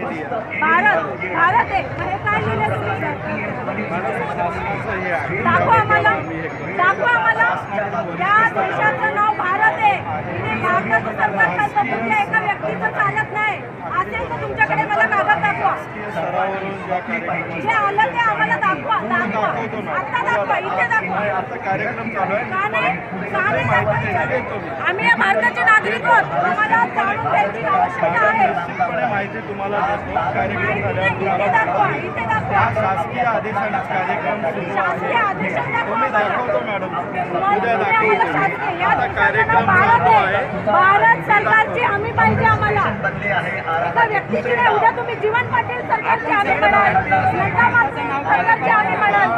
भारत भारत आहे हे काय लिहिलं दाखवा आम्हाला. दाखवा आम्हाला. या देशाचं नाव भारत आहे. भारताचं सरकार चालतं कुठल्या एका व्यक्तीचं चालत नाही. असेल तर तुमच्याकडे? मला कागद दाखवा. जे आलं ते आम्हाला दाखवा. दाखवा. आता दाखवा. इथे दाखवा. का नाही? का नाही दाखवायचं? आम्ही या भारताचे नागरिक आहोत. आम्हाला जाणून घ्यायची आवश्यकता आहे. माहिती तुम्हाला देतो. कार्यक्रम झाल्यावर हा शासकीय आदेशानेच कार्यक्रम सुरू आहे तुम्ही दाखवतो मॅडम. उद्या दाखवतो. आता कार्यक्रम चालू आहे. भारत सरकारची हमी पाहिजे आम्हाला. एका व्यक्तीची नाही उद्या तुम्ही जीवन पाटील सरकारची हमी म्हणाल. नड्डा मालके सरकारची हमी म्हणाल.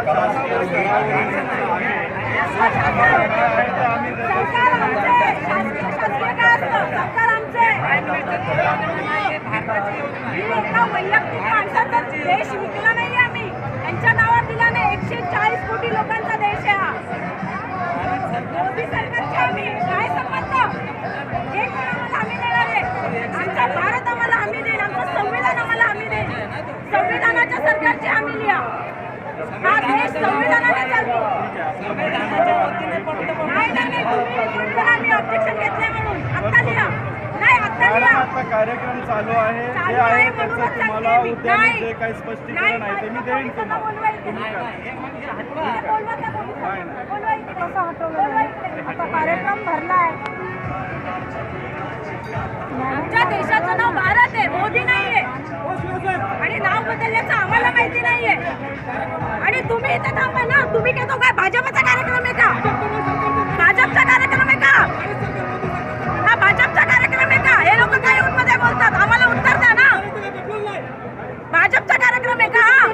सरकार आमचे शासकीय शासकीय काय असतं? सरकार आमचे. एका वैयक्तिक माणसाचा देश विकला नाही आम्ही. यांच्या नावावर दिला नाही एकशे चाळीस कोटी लोकांचा देश आहे हा. मोदी सरकारचे आम्ही काय संबंध? हे कोण आम्हाला हमी देणार आहे? आमचा भारत आम्हाला हमी देईल आमचं संविधान आम्हाला हमी देईल. संविधानाच्या सरकारची हमी लिहा. हा देश संविधानाने चालतो नाही नाही नाही तुम्ही report करा मी ऑब्जेक्शन घेतलंय म्हणून आत्ता लिहा नाही आत्ता मॅडम लिहा आता कार्यक्रम चालू आहे. जे आहे त्याचं तुम्हाला. उद्या मी. जे काही नाही, स्पष्टीकरण आहे ते मी देईन तुम्हाला. आमच्या देशाचं नाव भारत आहे. मोदी नाहीये आणि नाव बदलण्याचं आम्हाला माहिती नाहीये आणि तुम्ही इथे थांबा ना. तुम्ही काय तो काय भाजपचा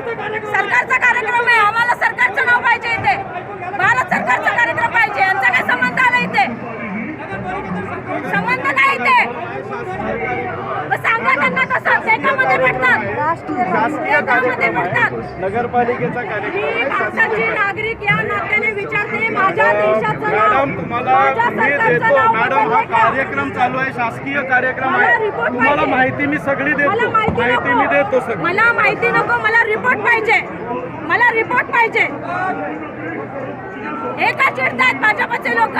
सरकारचा कार्यक्रम आहे. आम्हाला सरकारचं नाव पाहिजे इथे. भारत सरकारचा कार्यक्रम पाहिजे. यांचा काय संबंध आला इथे? संबंध नाही इथे. सांगा त्यांना कसं ते का मध्ये पडतात. नगरपालिकेचा कार्यक्रम मी आहे भारताची नागरिक या नात्याने विचारते. माझ्या नाव मॅडम तुम्हाला मी देतो. मॅडम हा? कार्यक्रम चालू आहे शासकीय कार्यक्रम आहे. तुम्हाला. माहिती मी सगळी देतो. माहिती मी. देतो सगळी. मला माहिती नको. मला रिपोर्ट पाहिजे. मला रिपोर्ट पाहिजे. हे का चिडतायत भाजपचे लोक.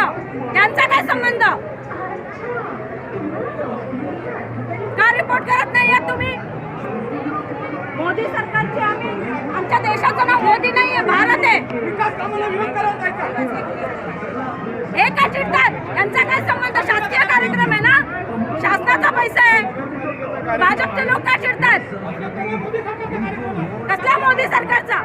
त्यांचा काय संबंध? का रिपोर्ट करत नाहीये तुम्ही? मोदी सरकारची आम्ही आमच्या देशाचं नाव भारत आहे हे का चिडतात यांचा काय संबंध? शासकीय कार्यक्रम आहे ना? शासनाचा पैसा आहे. भाजपचे लोक का चिडतात कसल्या मोदी सरकारचा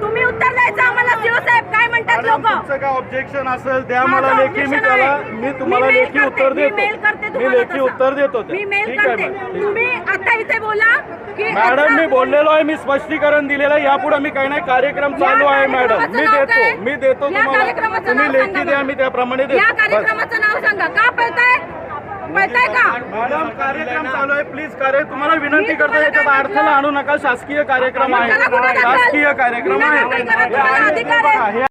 तुम्ही उत्तर द्यायचं आम्हाला सीओ साहेब काय म्हणतात लोक तुमचं काय ऑब्जेक्शन असेल द्या मला माझं लेखी मी objection त्याला. मी तुम्हाला mail लेखी करते, उत्तर मी देतो mail करते मी तुम्हाला लेखी तसं. उत्तर देतो. मी मेल ठीक आहे करते मॅडम. तुम्ही आता इथे बोला की मॅडम मी बोललेलो आहे मी स्पष्टीकरण दिलेलं आहे यापुढे मी काही नाही कार्यक्रम चालू आहे मॅडम कार्यक्रमाचं मी नाव देतो? मी देतो या तुम्हाला कार्यक्रमाचं तुम्ही नाव लेखी द्या. मी त्याप्रमाणे या देतो बस. कार्यक्रमाचं नाव सांगा का पळताय पळताय का मॅडम कार्यक्रम चालू आहे प्लीज कार्य तुम्हाला विनंती करतो याच्यात अडथळा म्हटलं? आणू नका शासकीय कार्यक्रम आहे. शासकीय कार्यक्रम आहे अधिकार